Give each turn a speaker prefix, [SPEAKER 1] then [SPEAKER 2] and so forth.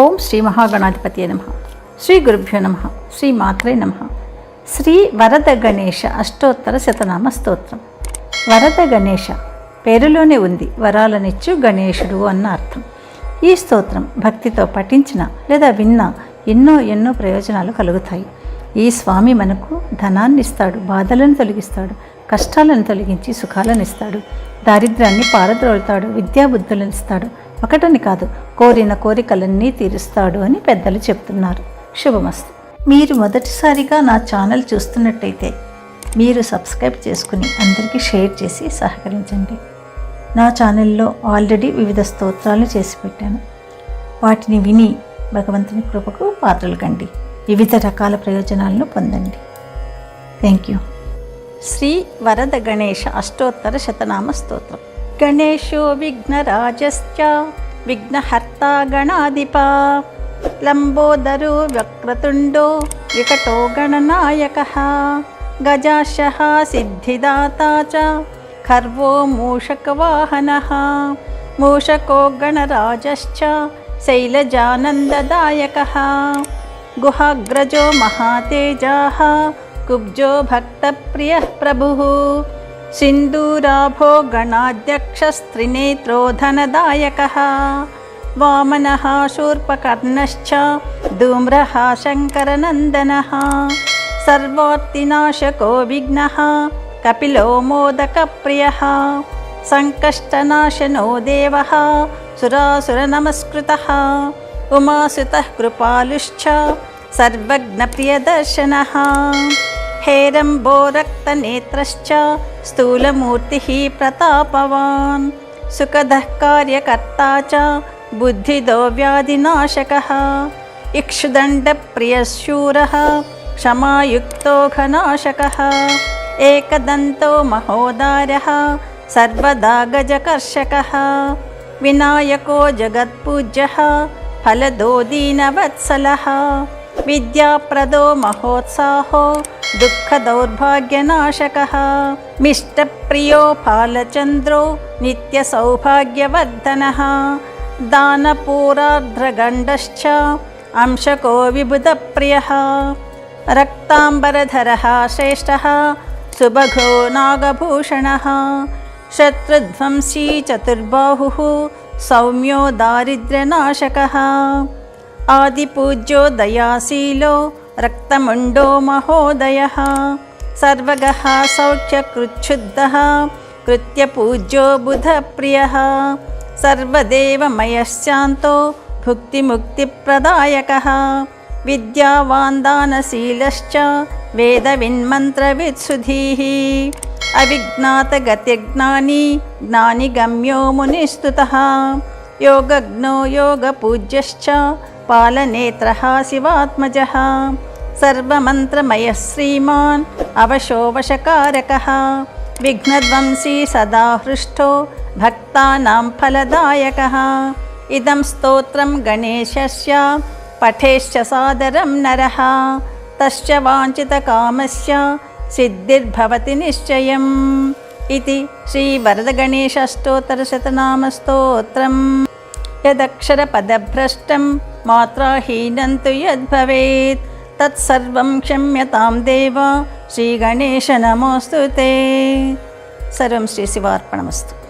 [SPEAKER 1] ఓం శ్రీ మహాగణాధిపతి నమ. శ్రీ గురుభ్యో నమ. శ్రీ మాత్రే నమ. శ్రీ వరద గణేష అష్టోత్తర శతనామ స్తోత్రం. వరద గణేష పేరులోనే ఉంది వరాలనిచ్చు గణేశుడు అన్న అర్థం. ఈ స్తోత్రం భక్తితో పఠించిన లేదా విన్నా ఎన్నో ఎన్నో ప్రయోజనాలు కలుగుతాయి. ఈ స్వామి మనకు ధనాన్ని ఇస్తాడు బాధలను తొలగిస్తాడు కష్టాలను తొలగించి సుఖాలను ఇస్తాడు. దారిద్ర్యాన్ని పారద్రోలుతాడు విద్యాబుద్ధులను ఇస్తాడు. ఒకటని కాదు కోరిన కోరికలన్నీ తీరుస్తాడు అని పెద్దలు చెప్తున్నారు. శుభమస్తు. మీరు మొదటిసారిగా నా ఛానల్ చూస్తున్నట్టయితే మీరు సబ్స్క్రైబ్ చేసుకుని అందరికీ షేర్ చేసి సహకరించండి. నా ఛానల్లో ఆల్రెడీ వివిధ స్తోత్రాలు చేసి పెట్టాను. వాటిని విని భగవంతుని కృపకు పాత్రలు కండి. వివిధ రకాల ప్రయోజనాలను పొందండి. Thank you. శ్రీ వరద గణేష అష్టోత్తర శతనామ స్తోత్రం. గణేశో విఘ్నరాజశ్చ विघ्नहर्ता गणाधिपा लम्बोदरो वक्रतुण्डो विकटो गणनायकः गजाशः सिद्धिदाता च खर्वो मूषकवाहनः मूषको गणराजश्च शैलजानन्ददायकः गुहाग्रजो महातेजाः कुब्जो भक्तप्रियः प्रभुः। सिन्दूराभो गणाध्यक्षस्त्रिनेत्रोधनदायकः वामनः शूर्पकर्णश्च धूम्रः शङ्करनन्दनः सर्वार्तिनाशको विघ्नः कपिलो मोदकप्रियः सङ्कष्टनाशनो देवः सुरासुरनमस्कृतः उमासुतः कृपालुश्च सर्वज्ञप्रियदर्शनः हेरम्बो रक्तनेत्रश्च स्थूलमूर्तिः प्रतापवान्। सुखदः कार्यकर्ता च बुद्धिदो व्याधिनाशकः। इक्षुदण्डप्रियशूरः क्षमायुक्तो घनाशकः। एकदन्तो महोदारः सर्वदा गजकर्षकः। विनायको जगत्पूज्यः फलदो दीनवत्सलः विद्याप्रदो महोत्साहो दुःखदौर्भाग्यनाशकः। मिष्टप्रियो फालचन्द्रो नित्यसौभाग्यवर्धनः। दानपूरार्ध्रगण्डश्च अंशको विबुधप्रियः। रक्ताम्बरधरः श्रेष्ठः सुभगो नागभूषणः। शत्रुध्वंसी चतुर्बाहुः सौम्यो दारिद्र्यनाशकः ఆదిపూజ్యో దయాశీలో రక్తముండో మహోదయ సర్వగ సౌఖ్యకృచ్ఛుద్ధ కృత్యపూజ్యో బుధప్రియ సర్వదేవమయశ్శాంతో భుక్తిముక్తిప్రదాయక విద్యావాందానశీలశ్చ వేదవిన్మంత్రవిత్సుధీ అవిజ్ఞాతగతిజ్ఞాని జ్ఞానిగమ్యో మునిస్తుత యోగజ్ఞో యోగపూజ్యశ్చ पालनेत्रः शिवात्मजः। सर्वमन्त्रमयः श्रीमान् अवशोवशकारकः। विघ्नध्वंसी सदा हृष्टो भक्तानां फलदायकः। इदं स्तोत्रं गणेशस्य पठेश्च सादरं नरः। तस्य वाञ्छितकामस्य सिद्धिर्भवति निश्चयम्। इति श्रीवरदगणेशस्तोत्तरशतनामस्तोत्रम् यदक्षरपदभ्रष्टं मात्राहीनं तु यद्भवेत् तत्सर्वं क्षम्यतां देव श्रीगणेश नमोऽस्तु ते सर्वं श्रीशिवार्पणमस्तु